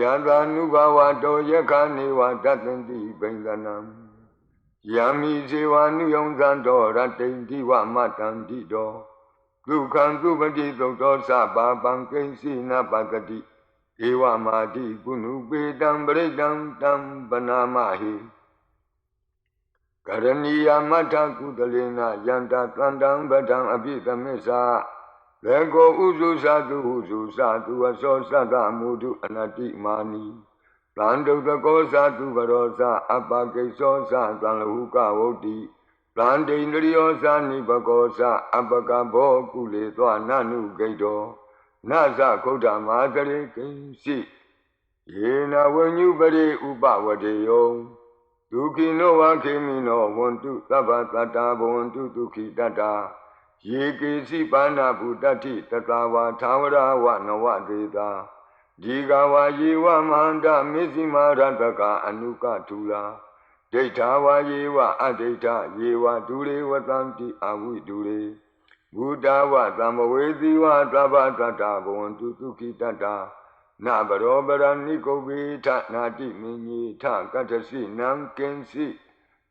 ယတာနုဘဝတောယခနေဝတတ္တန္တိဘိန္ဒနံယံမိဇေဝနုယုံဇံတော်ရတ္တိန္တိဝမတန္တိတောဒုက္ခံသူပတိသုတ်တော်သဗ္ဗပံကိဉ္စီနပတတိဧဝမာတိကုဏုပေတံပရိတံတံပနာမဟိကရဏီယမထကုတလေနယန္တသန္တံဗဒံအပိသမစ္ဆာ လေကိုဥစုသတုဟုစုသတုအစောသတ္တမုဒုအနတိမာနီတံဒုတကောသတုဘရောသအပကိသောသသံလဟုကဝုတ်တိတံဒိန္ဒရိယောသနိဘကောသအပကဘောကုလေသောနနုဂိတောနသခုဒ္ဓမာသရေကိဉ္စီယေနဝဉ္ညုပရိဥပဝတေယောဒုခိနောဝခေမိနောဝန္တုသဗ္ဗတတ္တာဘဝန္တုဒုခိတတ္တာ ယေကေစီပါဏဗုတ္တိတတဝါသာဝရဝနဝတေတာဒီကဝါယေဝမန္တမေဇိမာရတကအနုကထူလာဒိဋ္ဌာဝါယေဝအဒိဋ္ဌယေဝဒုရေဝတံတိအဝိဒုရေဘုဒ္ဓဝသမ္မဝေသီဝသဗ္ဗတတ္တဘဝန္တုဒုခိတတ္တာနဘရောပရဏိကုဗ္ဗေထနာတိမင်းကြီးထကတ္ထစီနံကင်စီ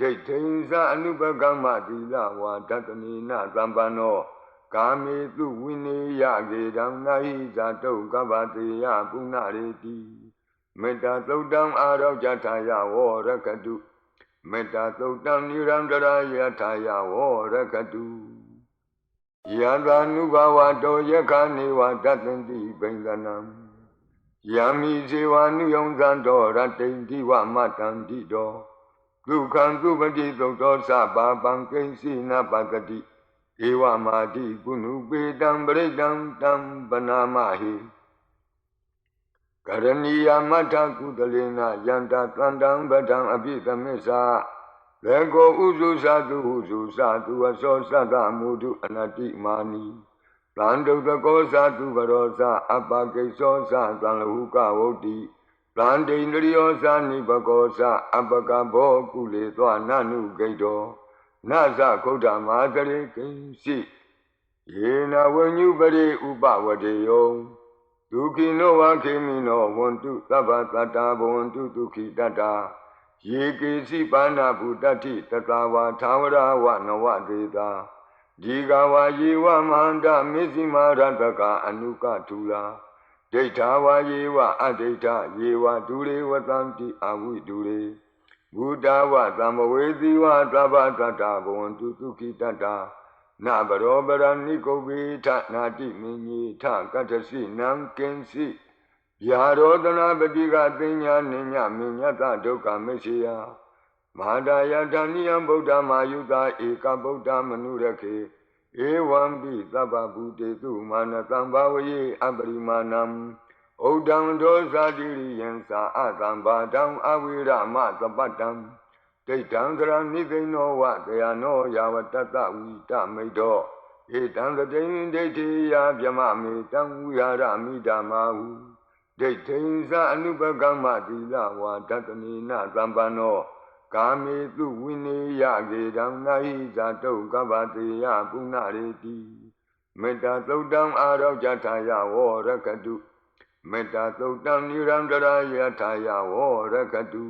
ဒိဋ္ဌိသအနုပကမ္မတိလဝါတတနိနသံပန္နောကာမေတုဝိနေယကေတံနာဟိဇာတုကဗ္ဗတေယပုဏ္ဏရေတိမေတ္တာသုတ်တံအာရောကြထာယဝောရကတုမေတ္တာသုတ်တံနိရန္တရာယထာယဝောရကတုယံသာနုဘဝတောယခနေဝတတ္တန္တိဘိန္ဒနံယံမိဇေဝနုယုံဇံတော်ရတ္တိန္တိဝမတန္တိတော ဒုက္ခံသူပတိသုတ်တော်သဗ္ဗပံကိဉ္စီနပတတိဧဝမာတိကုဏုပေတံပရိတံတံပနာမဟိကရဏီယမထကုတလေနယန္တသန္တံဗဒံအပိသမစ္ဆာလေကိုဥစုသတုဟုစုသတုအစောသတ္တမုဒုအနတိမာနီတံဒုတကောသတုဘရောသအပကိသောသသံလဟုကဝုတ်တိ တံဒိန္ဒရိယောသနိဘကောသအပကဘောကုလေသောနနုဂိတောနသခုဒ္ဓမာသရေကိဉ္စီယေနဝဉ္ညုပရိဥပဝတေယောဒုခိနောဝခေမိနောဝန္တုသဗ္ဗတတ္တာဘဝန္တုဒုခိတတ္တာယေကေစီပါဏဗုတတိတတဝါသာဝရဝနဝတေတာဒီကဝါယေဝမန္တမေဇိမာရတကအနုကထူလာ ဒိဋ္ဌာဝါယေဝအဒိဋ္ဌယေဝဒုရေဝတံတိအဝိဒုရေဘုဒ္ဓဝသမ္မဝေသီဝသဗ္ဗတတ္တဘဝန္တုဒုခိတတ္တာနဘရောပရဏိကုဗ္ဗေထနာတိမင်းကြီးထကတ္ထစီနံကင်စီဗျာရောတနာပတိကသိညာနိညမညတဒုက္ခမရှိယမဟာဒါယတဏိယံဗုဒ္ဓမာယုတာဧကဗုဒ္ဓမနုရခေ ဧဝံပိသဗ္ဗဗုတေတုမာနတံဘာဝယေအပရိမာဏံဩဒံဒောဇာတိရိယံသာအတံဘာတံအဝိရမသပတ္တံဒိဋ္ဌံကရဏိသိနောဝတယနောယာဝတတဝိတမိတ်တောဧတံတတိဒိဋ္ဌိယဗျမမေတံဝိဟာရမိဓမ္မာဟုဒိဋ္ဌိသအနုပကမ္မတိလဝါတတနိနသံပန္နော ကာမေတုဝိနေယကေတံနာဟိဇာတုကဗ္ဗတေယပုဏ္ဏရေတိမေတ္တာသုတ်တံအာရောကြထာယဝောရကတုမေတ္တာသုတ်တံနိရန္တရာယထာယဝောရကတု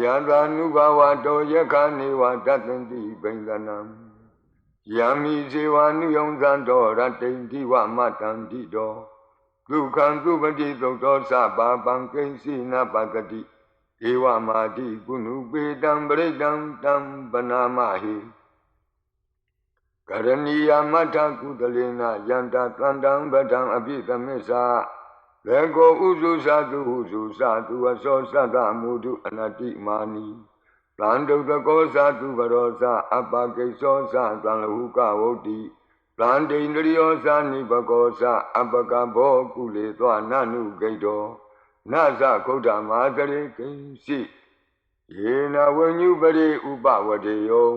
ယံသာနုဘဝတောယခနေဝတတ္တန္တိဘိန္ဒနံယံမိဇေဝနုယုံဇံတော်ရတ္တိန္တိဝမတန္တိတောဒုက္ခံသူပတိသုတ်တော်သဗ္ဗပံကိဉ္စီနပတတိ ဧဝမာတိကုဏုပေတံပရိတံတံပနာမဟိကရဏီယမထကုတလေနယန္တသန္တံဗဒံအပိသမစ္ဆာလေကိုဥစုသတုဟုစုသတုအစောသတ္တမုဒုအနတိမာနီတံဒုတကောသတုဘရောသအပကိသောသသံလဟုကဝုတ်တိတံဒိန္ဒရိယောသနိဘကောသအပကဘောကုလေသောနနုဂိတော နသကုဋ္ဌမာသရေကိဉ္စီယေနဝဉ္ညုပရိဥပဝတေယော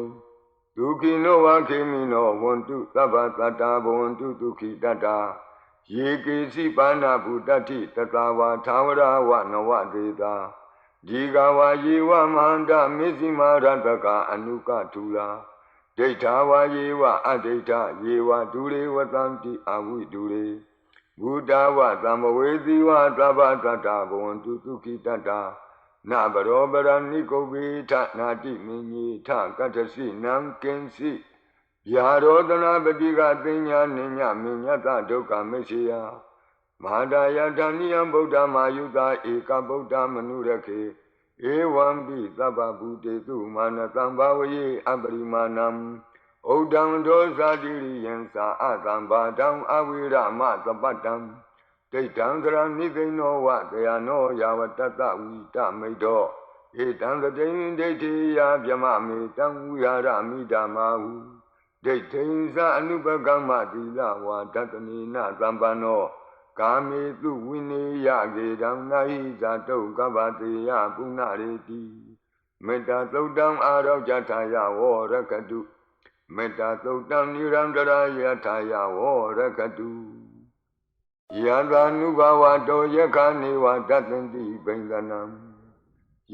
ဒုက္ခိနောဝခေမိနောဝန္တုသဗ္ဗတတ္တာဘဝန္တုဒုက္ခိတတ္တာယေကေစီပါဏဗုတ္တိတတဝါသာဝရဝနဝတေတာဒီကဝါယေဝမန္တမေဇိမာရတကအနုကထူလာဒိဋ္ဌာဝါယေဝအဒိဋ္ဌယေဝဒုရေဝတံတိအဝိဒုရေ ဘုဒ္ဓဝသမ္မဝေသီဝသဗ္ဗတတ္တဘဝန္တုဒုက္ခိတတ္တာနဘရောပရဏိကုဗ္ဗေထနာတိမင်းကြီးထကတ္ထစီနံကင်စီဗျာရောတနာပတိကသိညာနိညမညတဒုက္ခမရှိယမဟာဒါယတဏိယံဗုဒ္ဓမာယုတာဧကဗုဒ္ဓမနုရခေဧဝံပိသဗ္ဗဗုတေတုမာနတံဘာဝယေအပရိမာဏံ ဩဒံဒောဇာတိရိယံသာအတံဘာတံအဝိရမသပတ္တံဒိဋ္ဌံသရနိသိဏောဝတယနောယာဝတတဝိတမိတ်တော်ဧတံတတိဒိဋ္ဌိယဗျမမေတံဝိဟာရမိဓမ္မာဟုဒိဋ္ဌိသအနုပကမ္မတိလဝါတတနိနသံပန္နောကာမေတုဝိနေယကေတံနာဟိဇာတုကပ္ပတေယပုဏ္ဏရေတိမေတ္တာသုတ်တံအာရောကြထာယဝောရကတု မေတ္တာသုတ်တံနိရန္တရာယထာယဝောရကတုယံသာနုဘဝတောယခာနေဝတတန္တိဘိန္ဒနံ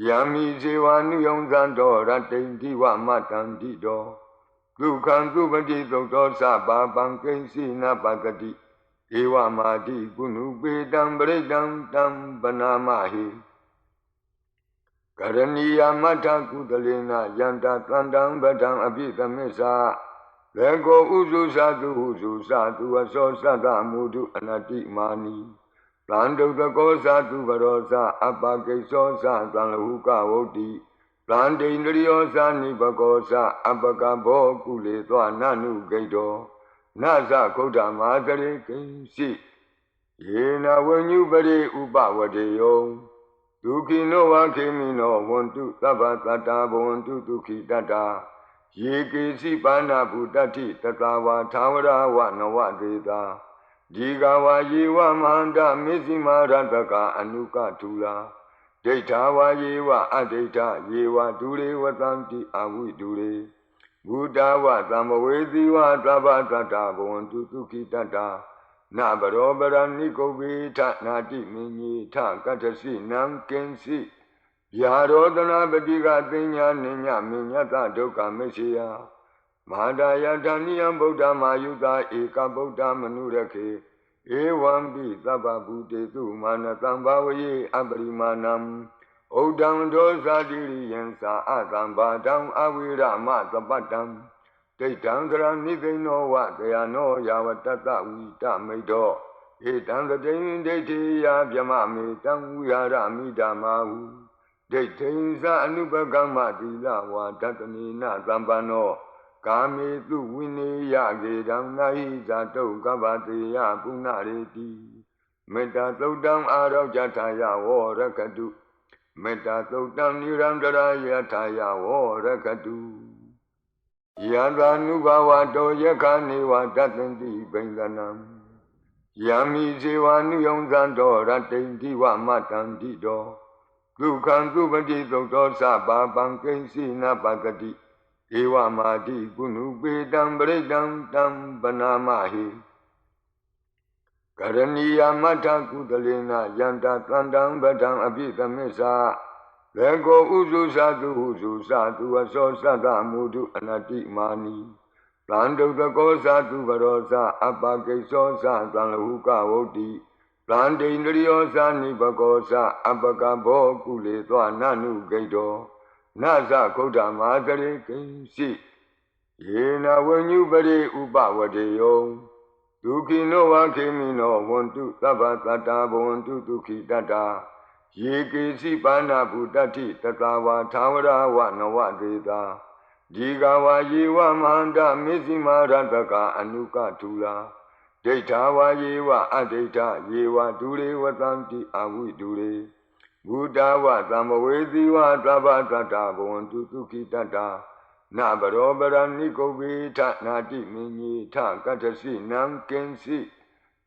ယံမိဇေဝနုယုံဇံတော်ရတိန်တိဝမတန္တိတော်ဒုက္ခံသုပတိသုတ်တော်သဗ္ဗပံကိဉ္စီနပတတိဧဝမာတိကုဏုပေတံပရိတံတံပနာမဟိ ကရဏီယမထကုတလေနယန္တသန္တံဗတံအပိသမစ္စာလေကိုဥစုသတုဟုစုသတုအစောသတ္တမုဒုအနတိမာနီတံဒုတကောသတုဘရောသအပကိသောသသံလဟုကဝုတ်တိတံဒိန္ဒရိယောသနိဘကောသအပကဘောကုလေသောနနုဂိတောနသကုဋ္ဌမာသရေကိဉ္စီယေနဝဉ္ညုပရိဥပဝတေယော ဒုက္ခိနောဝခေမိနောဝန္တုသဗ္ဗတတ္တာဘဝန္တုဒုက္ခိတတ္တာယေကေစီပါဏဗုတ္တိတတဝါသာဝရဝနဝတေတာဒီကဝါယေဝမန္တမေဇိမာရတကအနုကထူလာဒိဋ္ဌာဝါယေဝအဒိဋ္ဌယေဝဒုရေဝတံတိအဝိဒုရေဘုဒ္ဓဝသမ္မဝေသီဝသဗ္ဗတတ္တဘဝန္တုဒုက္ခိတတ္တာ နဘရောပရဏိကုဗ္ဗေထနာတိမင်းကြီးထကတ္ထစီနံကင်စီဗျာရောတနာပတိကသိညာနိညမညတဒုက္ခမရှိယမဟာဒါယတဏိယံဗုဒ္ဓမာယုတာဧကဗုဒ္ဓမနုရခေဧဝံပိသဗ္ဗဗုတေတုမာနတံဘာဝယေအပရိမာဏံဩဒံဒောဇာတိရိယံသာအတံဘာတံအဝိရမသပတ္တံ ဒိဋ္ဌံသရနိသိဏောဝတယနောယာဝတတဝိတမိတ်တော်ဧတံတတိဒိဋ္ဌိယဗျမမေတံဝိဟာရမိဓမ္မာဟုဒိဋ္ဌိသအနုပကမ္မတိလဝါတတနိနသံပန္နောကာမေတုဝိနေယကေတံနာဟိဇာတုကပ္ပတေယပုဏ္ဏရေတိမေတ္တာသုတ်တံအာရောကြထာယဝောရကတုမေတ္တာသုတ်တံနိရန္တရာယထာယဝောရကတု ယံသာနုဘဝတောယခာနေဝတတန္တိဘိန္ဒနံယံမိဇေဝနုယုံဇံတော်ရတိန်တိဝမတန္တိတော်ဒုက္ခံသုပတိသုတ်တော်သဗ္ဗပံကိဉ္စီနပတတိဧဝမာတိကုဏုပေတံပရိတံတံပနာမဟိကရဏီယမထကုတလေနယန္တသန္တံဗတံအပိသမစ္စာ လေကိုဥစုသတုဟုစုသတုအစောသတ္တမုဒုအနတိမာနီတံဒုတကောသတုဘရောသအပကိသောသသံလဟုကဝုတ်တိတံဒိန္ဒရိယောသနိဘကောသအပကဘောကုလေသောနနုဂိတောနသကုဋ္ဌမာသရေကိဉ္စီယေနဝဉ္ညုပရိဥပဝတေယောဒုက္ခိနောဝခေမိနောဝန္တုသဗ္ဗတတ္တာဘဝန္တုဒုက္ခိတတ္တာ ယေကေစီပါဏဗုတ္တိတတဝါသာဝရဝနဝတေတာဒီကဝါယေဝမန္တမေဇိမာရတကအနုကထူလာဒိဋ္ဌာဝါယေဝအဒိဋ္ဌယေဝဒုရေဝတံတိအဝိဒုရေဘုဒ္ဓဝသမ္မဝေသီဝသဗ္ဗတတ္တဘဝန္တုဒုက္ခိတတ္တာနဘရောပရဏိကုဗ္ဗေထနာတိမင်းကြီးထကတ္ထစီနံကင်စီ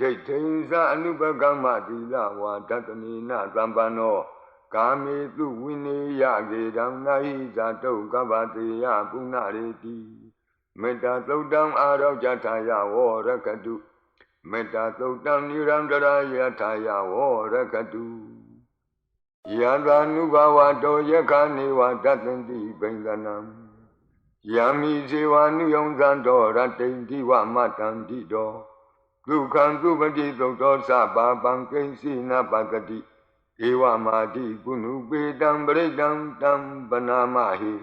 ဒိဋ္ဌိသအနုပကမ္မတိလဝါတတနိနသံပန္နောကာမေတုဝိနေယကေတံနာဟိဇာတုကပ္ပတေယပုဏ္ဏရေတိမေတ္တာသုတ်တံအာရောကြထာယဝောရကတုမေတ္တာသုတ်တံနိရန္တရာယထာယဝောရကတုယံသာနုဘဝတောယခာနေဝတတန္တိဘိန္ဒနံယံမိဇေဝနုယုံဇံတော်ရတိန်တိဝမတန္တိတော် ဒုက္ခံသူပတိသုတ်တော်သဗ္ဗပံကိဉ္စီနပတတိဧဝမာတိကုဏုပေတံပရိတံတံပနာမဟိ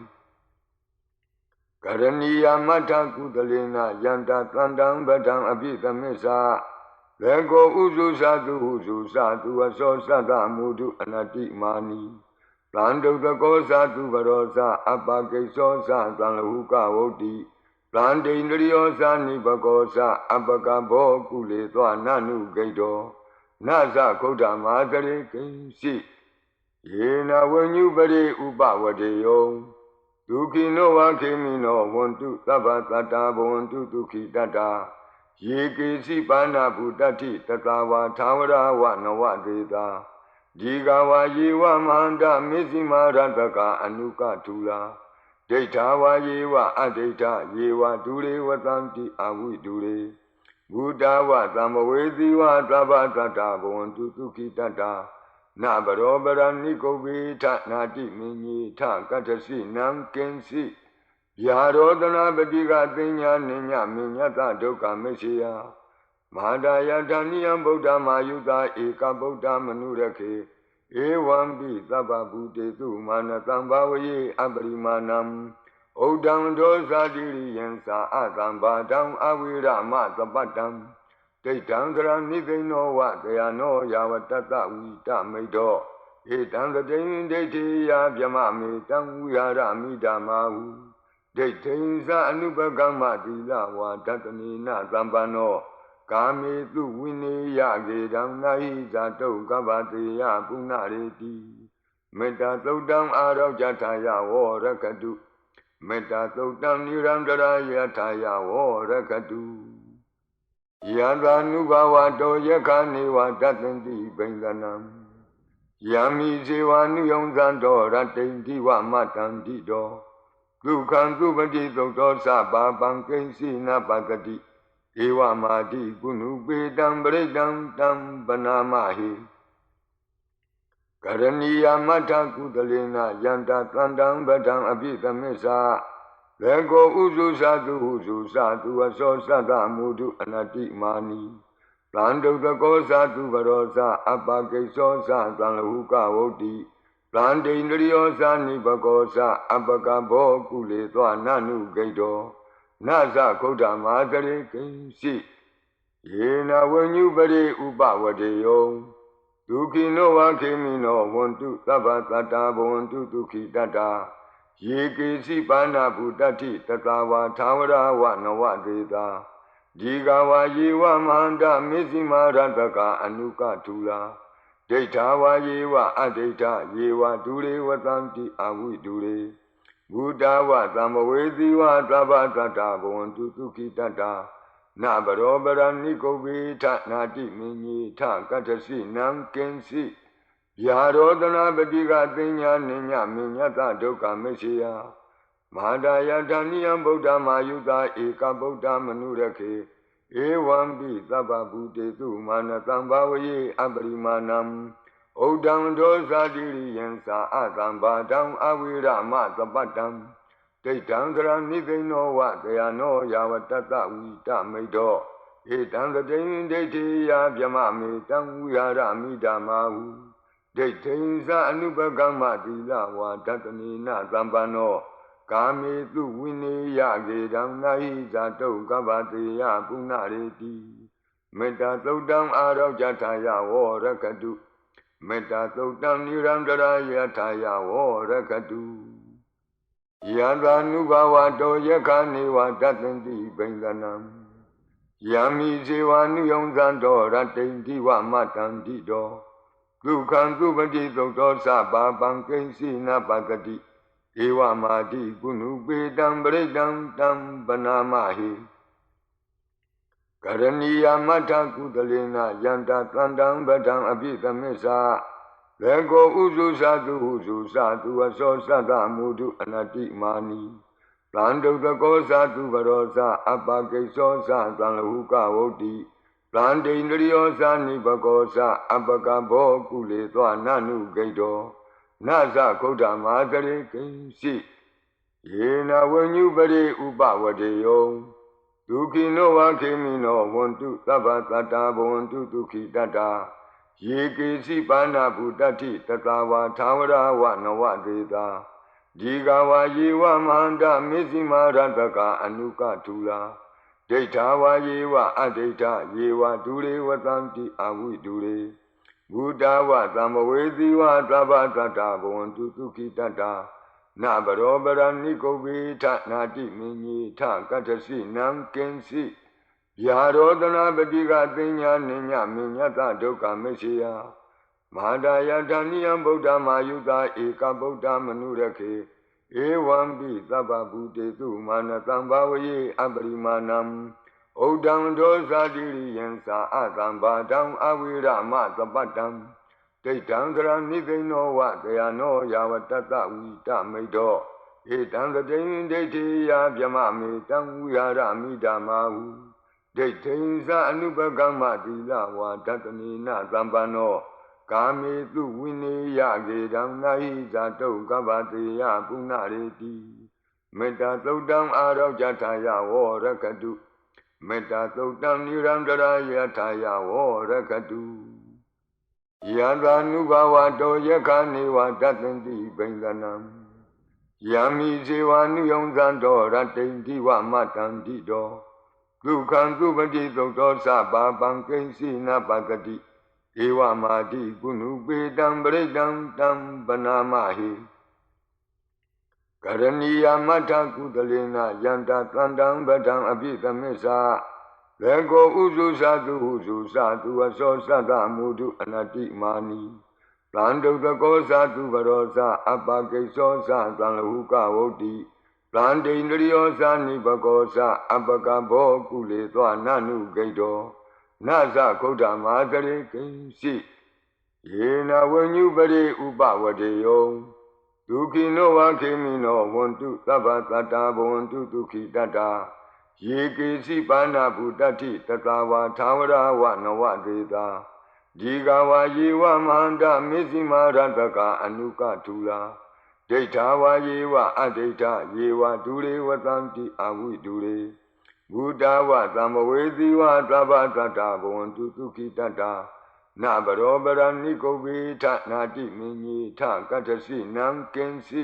ကရဏီယမထကုတလေနယန္တသန္တံဗဒံအပိသမစ္စာလေကိုဥစုသတုဟုစုသတုအစောသတ္တမုဒုအနတိမာနီတံဒုတကောသတုဘရောသအပကိသောသသံလဟုကဝုတ်တိ တံဒိန္ဒရိယောသနိဘကောသအပကဘောကုလေသောနနုဂိတောနသခုဒ္ဓမာသရေကိဉ္စီယေနဝဉ္ညုပရိဥပဝတေယောဒုခိနောဝခေမိနောဝန္တုသဗ္ဗတတ္တာဘဝန္တုဒုခိတတ္တာယေကေစီပါဏဗုတ္တိတတဝါသာဝရဝနဝတေတာဒီကဝါယေဝမန္တမေဇိမာရတကအနုကထူလာ ဒိဋ္ဌာဝါယေဝအဒိဋ္ဌယေဝဒုရေဝတံတိအဝိဒုရေဘုဒ္ဓဝသမ္မဝေသီဝသဗ္ဗတတ္တဘဝန္တုဒုခိတတ္တာနဘရောပရဏိကုဗ္ဗေထနာတိမင်းကြီးထကတ္ထစီနံကင်စီဗျာရောတနာပတိကသိညာနိညာမညတဒုက္ခမရှိယမဟာတာယတဏိယံဗုဒ္ဓမာယုတာဧကဗုဒ္ဓမနုရခေ ဧဝံပိသဗ္ဗဗုတေတုမာနတံဘာဝယေအပရိမာဏံဩဒံဒောဇာတိရိယံသာအတံဘာတံအဝိရမသပတ္တံဒိဋ္ဌံသရနိသိဏောဝတယနောယာဝတတဝိတမိတ်တော်ဧတံသတိဒိဋ္ဌိယဗျမမေတံဝိဟာရမိဓမ္မာဟုဒိဋ္ဌိသအနုပကမ္မတိလဝါတတနိနသံပန္နော ကာမေတုဝိနေယကေတံနာဟိဇာတုကပ္ပတေယပုဏ္ဏရေတိမေတ္တာသုတ်တံအာရောကြထာယဝောရကတုမေတ္တာသုတ်တံနိရန္တရာယထာယဝောရကတုယံသာနုဘဝတောယခာနေဝတတန္တိဘိန္ဒနံယံမိဇေဝနုယုံဇံတော်ရတိန်တိဝမတန္တိတော်ဒုက္ခံသူပတိသုတ်တော်သဗ္ဗပံကိဉ္စီနပတတိ ဧဝမာတိကုဏုပေတံပရိတံတံပနာမဟိကရဏီယမထကုတလေနယန္တသန္တံဗဒံအပိသမစ္စာလေကိုဥစုသတုဟုစုသတုအစောသတ္တမုဒုအနတိမာနီတံဒုတကောသတုဘရောသအပကိသောသသံလဟုကဝုတ်တိတံဒိန္ဒရိယောသနိဘကောသအပကဘောကုလေသောနနုဂိတော နသခုဒ္ဓမာသရေကိဉ္စီယေနဝဉ္ညုပရိဥပဝတေယောဒုခိနောဝခေမိနောဝန္တုသဗ္ဗတတ္တာဘဝန္တုဒုခိတတ္တာယေကေစီပါဏဗုတ္တိတတဝါသာဝရဝနဝတေတာဒီကဝါယေဝမန္တမေဇိမာရတကအနုကထူလာဒိဋ္ဌာဝါယေဝအဒိဋ္ဌယေဝဒုရေဝတံတိအဝိဒုရေ ဘုဒ္ဓဝသမ္မဝေသီဝသဗ္ဗတတ္တဘဝန္တုဒုခိတတ္တာနဘရောပရဏိကုဗ္ဗေထနာတိမင်းကြီးထကတ္ထစီနံကင်စီဗျာရောတနာပတိကသိညာနိညာမညတဒုက္ခမရှိယမဟာတာယတဏိယံဗုဒ္ဓမာယုတာဧကဗုဒ္ဓမနုရခေဧဝံပိသဗ္ဗဗုတေတုမာနတံဘာဝယေအပရိမာဏံ ဩဒံဒောဇာတိရိယံသာအတံဘာတံအဝိရမသပတ္တံဒိဋ္ဌံသရနိသိဏောဝတယနောယာဝတတဝိတမိတ်တော်ဧတံသတိဒိဋ္ဌိယဗျမမေတံဝိဟာရမိဓမ္မာဟုဒိဋ္ဌိသအနုပကမ္မတိလဝါတတနိနသံပန္နောကာမေတုဝိနေယကေတံနာဟိဇာတုကပ္ပတေယပုဏ္ဏရေတိမေတ္တာသုတ်တံအာရောကြထာယဝောရကတု မေတ္တာသုတ်တံနိရန္တရာယထာယဝောရကတုယံသာနုဘဝတောယခာနေဝတတန္တိဘိန္ဒနံယံမိဇေဝနုယုံဇံတော်ရတိန်ဒီဝမတန္တိတော်ဒုက္ခံသူပတိသုတ်တော်သဗ္ဗပံကိဉ္စီနပတတိဧဝမာတိကုဏုပေတံပရိတံတံပနာမဟိ ကရဏီယမထကုတလေနယန္တသန္တံဗဒံအပိသမစ္စာလေကိုဥစုသတုဟုစုသတုအစောသတ္တမုဒုအနတိမာနီတံဒုတကောသတုဘရောသအပကိသောသသံလဟုကဝုတ်တိတံဒိန္ဒရိယောသနိဘကောသအပကဘောကုလေသောနနုဂိတောနသကုဋ္ဌမာသရေကိဉ္စီယေနဝဉ္ညုပရိဥပဝတေယော ဒုခိနောဝခေမိနောဝန္တုသဗ္ဗတတ္တာဘဝန္တုဒုခိတတ္တာယေကေစီပါဏဗုတ္တိတတဝါသာဝရဝနဝတေတာဒီကဝါယေဝမန္တမေဇိမာရတကအနုကထူလာဒိဋ္ဌာဝါယေဝအဒိဋ္ဌယေဝဒုရေဝတံတိအဝိဒုရေဘုဒ္ဓဝသမ္မဝေသီဝသဗ္ဗတတ္တာဘဝန္တုဒုခိတတ္တာ နဘရောပရဏိကုဝေထနာတိမင်းကြီးထကတ္ထစီနံကင်စီဗျာရောတနာပတိကသိညာနိညမညတဒုက္ခမရှိယမဟာဒါယတဏိယံဗုဒ္ဓမာယုတာဧကဗုဒ္ဓမနုရခေဧဝံပိသဗ္ဗဗုတေတုမာနတံဘာဝယေအပရိမာဏံဩဒံဒောဇာတိရိယံသာအတံဘာတံအဝိရမသပတ္တံ ဒိဋ္ဌံသရနိသိဏောဝတယနောယာဝတတဝိတမိတ်တော်ဧတံတတိဒိဋ္ဌိယဗျမမေတံဝိဟာရမိဓမ္မာဟုဒိဋ္ဌိသအနုပကမ္မတိလဝါတတနိနသံပန္နောကာမေတုဝိနေယကေတံနာဟိဇာတုကပ္ပတေယပုဏ္ဏရေတိမေတ္တာသုတ်တံအာရောကြထာယဝောရကတုမေတ္တာသုတ်တံနိရန္တရာယထာယဝောရကတု ယံသာနုဘဝတောယခာနေဝတတန္တိဘိန္ဒနံယံမိဇေဝနုယုံဇံတော်ရတိန်ဒီဝမတန္တိတော်ဒုက္ခံသူပတိသုတ်တော်သဗ္ဗပံကိဉ္စီနပတတိဧဝမာတိကုဏုပေတံပရိတံတံပနာမဟိကရဏီယမထကုတလေနယန္တသန္တံဗဒံအပိသမစ္စာ လေကိုဥစုသတုဟုစုသတုအစောသတ္တမုဒုအနတိမာနီတံဒုတကောသတုဘရောသအပကိသောသသံလဟုကဝုတ်တိတံဒိန္ဒရိယောသနိဘကောသအပကဘောကုလေသောနနုဂိတောနသကုဋ္ဌမာသရေကိဉ္စီယေနဝဉ္ညုပရိဥပဝတေယောဒုခိနောဝခေမိနောဝန္တုသဗ္ဗတတ္တာဘဝန္တုဒုခိတတ္တာ ယေကေစီပါဏဗုတ္တိတတဝါသာဝရဝနဝတေတာဒီကဝါယေဝမန္တမေဇိမာရတကအနုကထူလာဒိဋ္ဌာဝါယေဝအဒိဋ္ဌယေဝဒုရေဝတံတိအဝိဒုရေဘုဒ္ဓဝသမ္မဝေသီဝသဗ္ဗတတ္တဘဝန္တုဒုခိတတ္တာနဘရောပရဏိကုဝေထနာတိမင်းကြီးထကတ္ထစီနံကင်စီ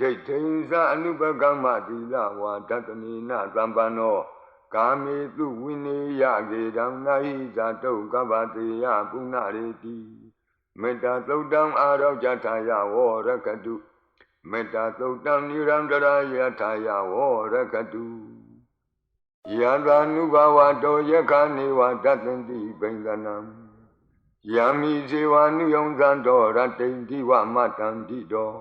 ဒိဋ္ဌိသအနုပကမ္မတိလဝါတတနိနသံပန္နောကာမေတုဝိနေယကေတံနာဟိဇာတုကပ္ပတေယပုဏ္ဏရေတိမေတ္တာသုတ်တံအာရောကြထာယဝောရကတုမေတ္တာသုတ်တံနိရန္တရာယထာယဝောရကတုယံသာနုဘဝတောယခာနေဝတတန္တိဘိန္ဒနံယံမိဇေဝနုယုံဇံတော်ရတိန်ဒီဝမတန္တိတော်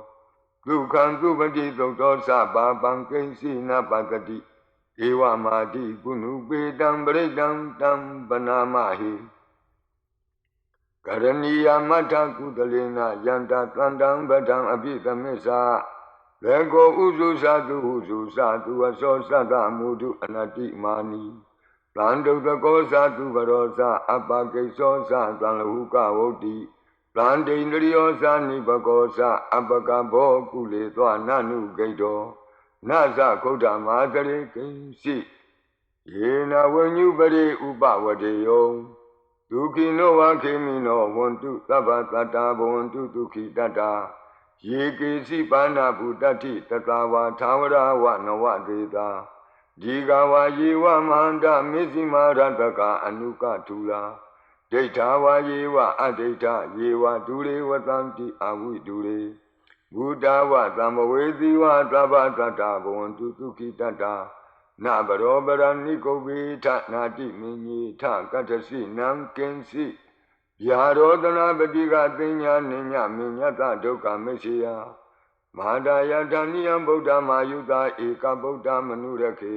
ဒုက္ခံသူပတိသုတ်တော်သဗ္ဗပံကိဉ္စီနပတတိဧဝမာတိကုဏုပေတံပရိတံတံပနာမဟိကရဏီယမထကုတလေနယန္တသန္တံဗဒံအပိသမစ္စာလေကိုဥစုသတုဟုစုသတုအစောသတ္တမုဒုအနတိမာနီတံဒုသကောသသူဘရောသအပကိသောသသံလဟုကဝုတ်တိ တံဒိန္ဒရိယောသနိဘကောသအပကဘောကုလေသောနနုဂိတောနသကုဋ္ဌမာသရေကိဉ္စီယေနဝဉ္ညုပရိဥပဝတေယောဒုခိနောဝခေမိနောဝန္တုသဗ္ဗတတ္တာဘဝန္တုဒုခိတတ္တာယေကေစီပါဏဗုတ္တိတတဝါသာဝရဝနဝတေတာဒီကဝါယေဝမန္တမေဇိမာရတကအနုကထူလာ ဒိဋ္ဌာဝါယေဝအဒိဋ္ဌယေဝဒူရေဝတံတိအဝိဒူရေဘုဒ္ဓဝသမ္မဝေသီဝသဗ္ဗတတ္တဘဝန္တုဒုခိတတ္တာနဘရောပရဏိကုဗ္ဗေထနာတိမင်းကြီးထကတ္ထစီနံကင်စီဗျာရောတနာပတိကသိညာနိညာမညတဒုက္ခမရှိယမဟာဒါယတဏိယံဗုဒ္ဓမာယုတာဧကဗုဒ္ဓမနုရခေ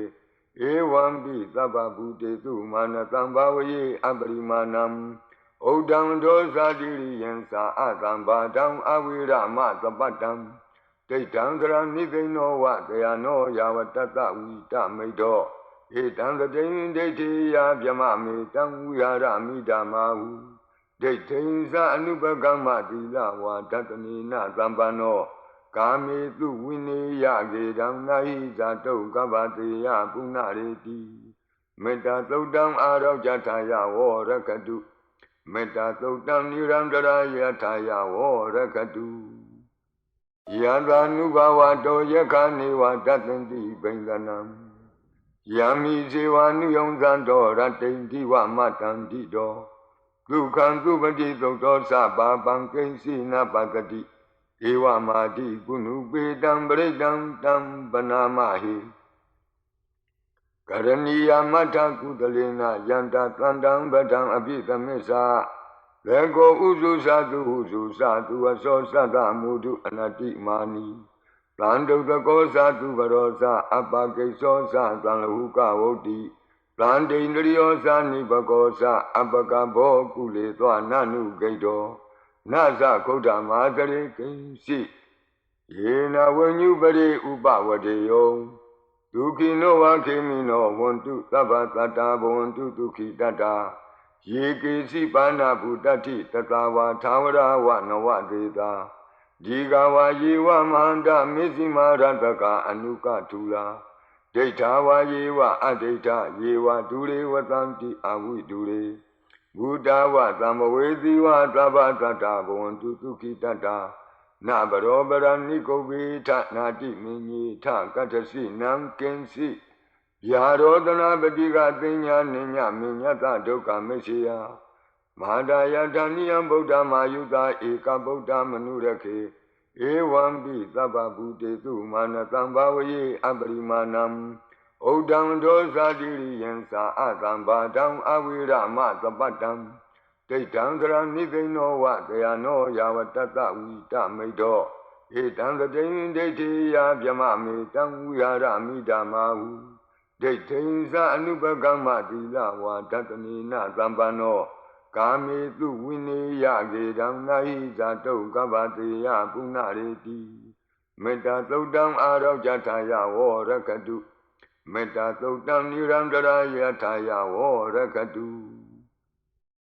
ဧဝံပိသဗ္ဗဗုတေတုမာနတံဘာဝယေအပရိမာဏံဩဒံဒောဇာတိရိယံသာအတံဘာတံအဝိရမသပတ္တံဒိဋ္ဌံသရနိသိဏောဝတယနောယာဝတတဝိတမိတ်တော်ဧတံတတိဒိဋ္ဌိယဗျမမေတံဝိဟာရမိဓမ္မာဟုဒိဋ္ဌိသအနုပကမ္မတိလဝါတတနိနသံပန္နော ကာမေတုဝိနေယကေတံနာဟိဇာတုကပ္ပတေယပုဏ္ဏရေတိမေတ္တာသုတ်တံအာရောကြထာယဝောရကတုမေတ္တာသုတ်တံနိရန္တရာယထာယဝောရကတုယံသာနုဘဝတောယခာနေဝတတန္တိဘိန္ဒနံယံမိဇေဝနုယုံဇံတော်ရတိန်ဒီဝမတန္တိတော်ဒုက္ခံသူပတိသုတ်တော်သဗ္ဗပံကိဉ္စီနပတတိ ဧဝမာတိကုဏုပေတံပရိတံတံပနာမဟိကရဏီယမထကုတလေနယန္တသန္တံဗတံအပိသမစ္စာလေကိုဥစုသတုဟုစုသတုအစောသတ္တမုဒုအနတိမာနီတံဒုတကောသတုဘရောသအပကိသောသသံလဟုကဝုတ်တိတံဒိန္ဒရိယောသနိဘကောသအပကဘောကုလေသောနနုဂိတော နသကုဋ္ဌမာသရေကိဉ္စီယေနဝဉ္ညုပရိဥပဝတေယောဒုခိနောဝခေမိနောဝန္တုသဗ္ဗတတ္တာဘဝန္တုဒုခိတတ္တာယေကေစီပါဏဗုတ္တိတတဝါသာဝရဝနဝတေတာဒီကဝါယေဝမန္တမေဇိမာရတကအနုကထူလာဒိဋ္ဌာဝါယေဝအဒိဋ္ဌယေဝဒူရေဝတံတိအဝိဒူရေ ဘုဒ္ဓဝသမ္မဝေသီဝသဗ္ဗတတ္တဘဝန္တုဒုခိတတ္တာနဘရောပရဏိကုဗ္ဗေထနာတိမင်းကြီးထကတ္ထစီနံကင်စီဗျာရောတနာပတိကသိညာနိညာမညတဒုက္ခမရှိယမဟာဒါယတဏိယံဗုဒ္ဓမာယုတာဧကဗုဒ္ဓမနုရခေဧဝံပိသဗ္ဗဗုတေတုမာနတံဘာဝယေအပရိမာဏံ ဩဒံဒောဇာတိရိယံသာအတံဘာတံအဝိရမသပတ္တံဒိဋ္ဌံသရနိသိဏောဝတယနောယာဝတတဝိတမိတ်တော်ဧတံတတိဒိဋ္ဌိယဗျမမေတံဝိဟာရမိဓမ္မာဟုဒိဋ္ဌိသအနုပကမ္မတိလဝါတတနိနသံပန္နောကာမေတုဝိနေယကေတံနာဟိဇာတုကပ္ပတေယပုဏ္ဏရေတိမေတ္တာသုတ်တံအာရောကြထာယဝောရကတု မေတ္တာသုတ်တံနိရန္တရာယထာယဝောရကတု